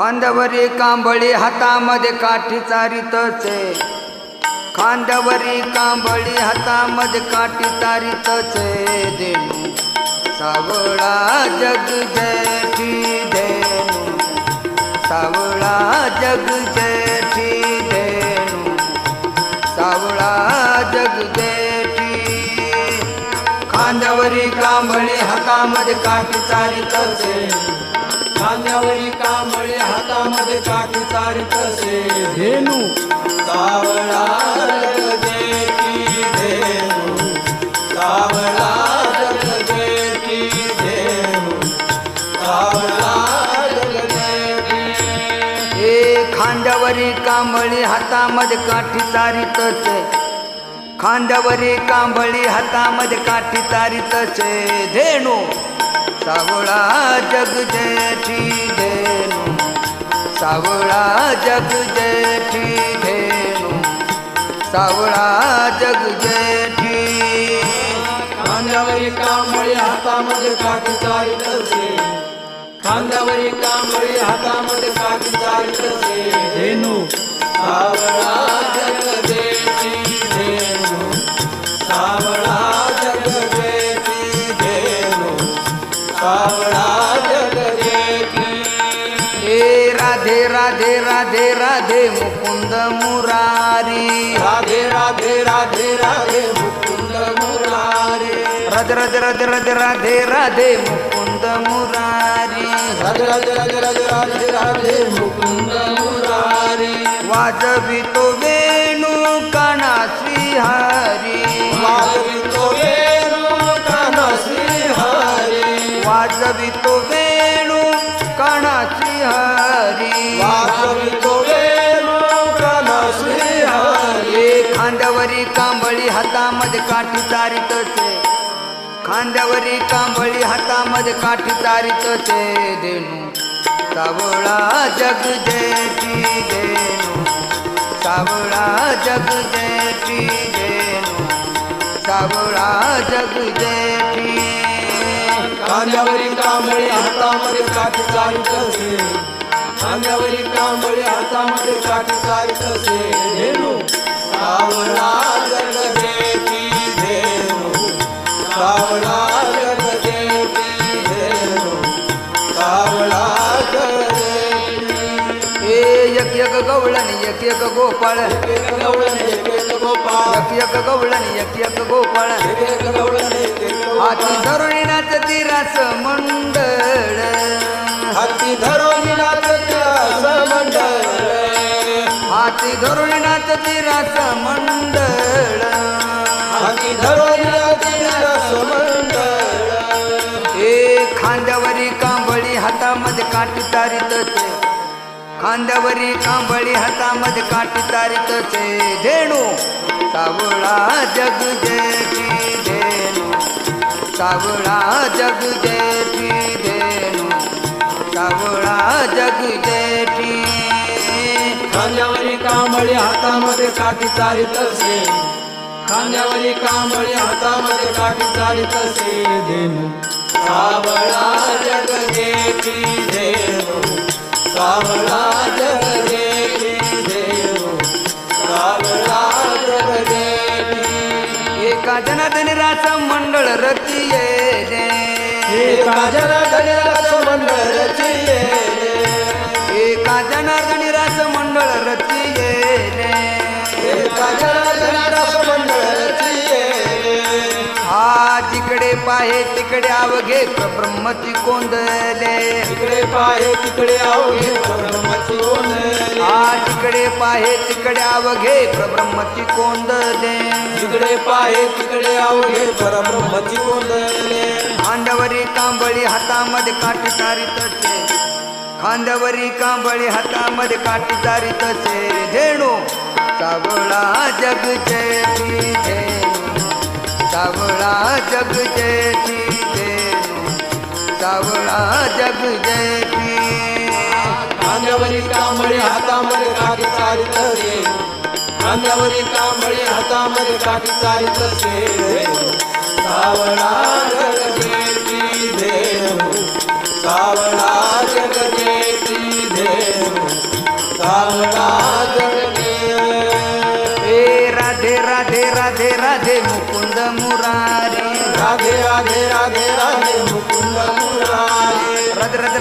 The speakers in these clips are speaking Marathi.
खांद्यावरी कांबळी हातामध्ये काठी चारितचे खांद्यावरी कांबळी हातामध्ये काठी चारितचे देणू सावळा जग जेठी देणू. सावळा जग जेठी देणू. सावळा जग जेठी. खांद्यावरी कांबळी हातामध्ये काठी चारितचे खांद्यावरी कांबळे हातामध्ये काठी चारित असे धेनू. सावळा खांद्यावरी कांबळी हातामध्ये काठी चारितचे खांद्यावरी कांबळी हातामध्ये काठी चारितचे धेनू. सावळा जग जेठी धेनू. सावळा जग जेठी धेनू. सावळा जग जेठी खांद्यावरी कांबळे हातामध्ये काठी चारित असे. खांद्यावरी कांबळे हातामध्ये काठी चारित असे. धेनू. सावळा राधे राधे राधे राधे मुकुंद मुरारी. राधे राधे राधे राधे मुकुंद मुरारे. रज रज रज रज राधे राधे मुकुंद मुरारी. राधे राधे राधे राधे राधे राधे मुकुंद मुरारी. वाजवी तो वेणू हातामध्ये काठी तारीतच खांद्यावरी कांबळी हातामध्ये काठी तारीतच देणू सावळा जग देती देणू. सावळा जग देती देणू. सावळा जग देती खांद्यावरी कांबळी हातामध्ये काठी चालित असे खांद्यावरी कांबळी हातामध्ये काठी चालित असे धेनू सावळा जगदेती ए यक यक गवळण यक यक गोपाळ एक गवळण एक एक गोपाळ. एक एक गवळण एक एक हाती गोपाळ. धरुणी नाचती रास मंडळ. हाती धरून नाचते मंडळ. हाती धरुणी नाचती रास मंडळ. हाती धरून नाचते मंडळ. ए खांद्यावरी कांबळी हातामध्ये काठी तारीतचे खांद्यावरी कांबळी हातामध्ये काठी तारीतचे धेणू. सावळा जग जेठी धेणू. सावळा जग जेठी धेणू. सावळा जग जेठी खांद्यावरी कांबळी हातामध्ये काठी चालित असे खांद्यावरी कांबळी हातामध्ये काठी चालित असे धेनू सावळा जगदेती धेनू सावळा मंडळ रचिये एका जनार्दनाचं मंडळ रचिले एका जनार्दनी रास मंडळ रचिये एका जनार्दनाचं मंडळ रचिले हा जिकडे पाहे तिकडे अवघे ब्रह्मची कोंदले तिकडे पाहे तिकडे अवघे हा तिकडे पाहे तिकडे अवघे ब्रह्मची कोंदले तिकडे पाहे तिकडे अवघे परब्रह्मची ओनले खांद्यावरी कांबळी हातामध्ये काठी तारीतचे खांद्यावरी कांबळी हातामध्ये काठी तारीतचे धेणू सावळा जग धेणू सावळा जग धेणू सावळा जग जेठी खांद्यावरी कांबळे हातामध्ये काठी चालित असे. खांद्यावरी कांबळे हातामध्ये काठी चालित असे. सावळा जगदेती देव. सावळा जगदेती देव. सावळा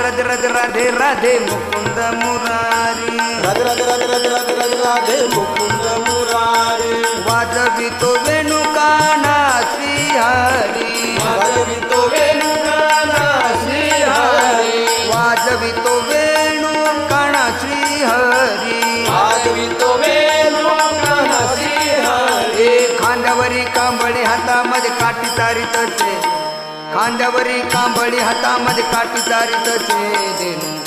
राधे राधे राधे राधे मुकुंद मुरारी. राधे राधे राधे राधे राधे राधे राधे मुकुंद मुरारी. वाजवितो वेणुकाना श्रीहरी. वाजवितो वेणुगाना श्रीहरी. वाजवितो वेणुकाना श्रीहरी. वाजवितो वेणुगाना श्रीहरी. खांद्यावरी कांबळी हातामध्ये काठी तारीतचे खांद्यावरी कांबळी हातामध्ये काठी तारीतचे देणू.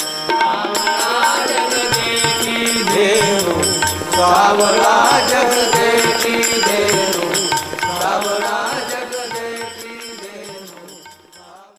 सावला जगदेवी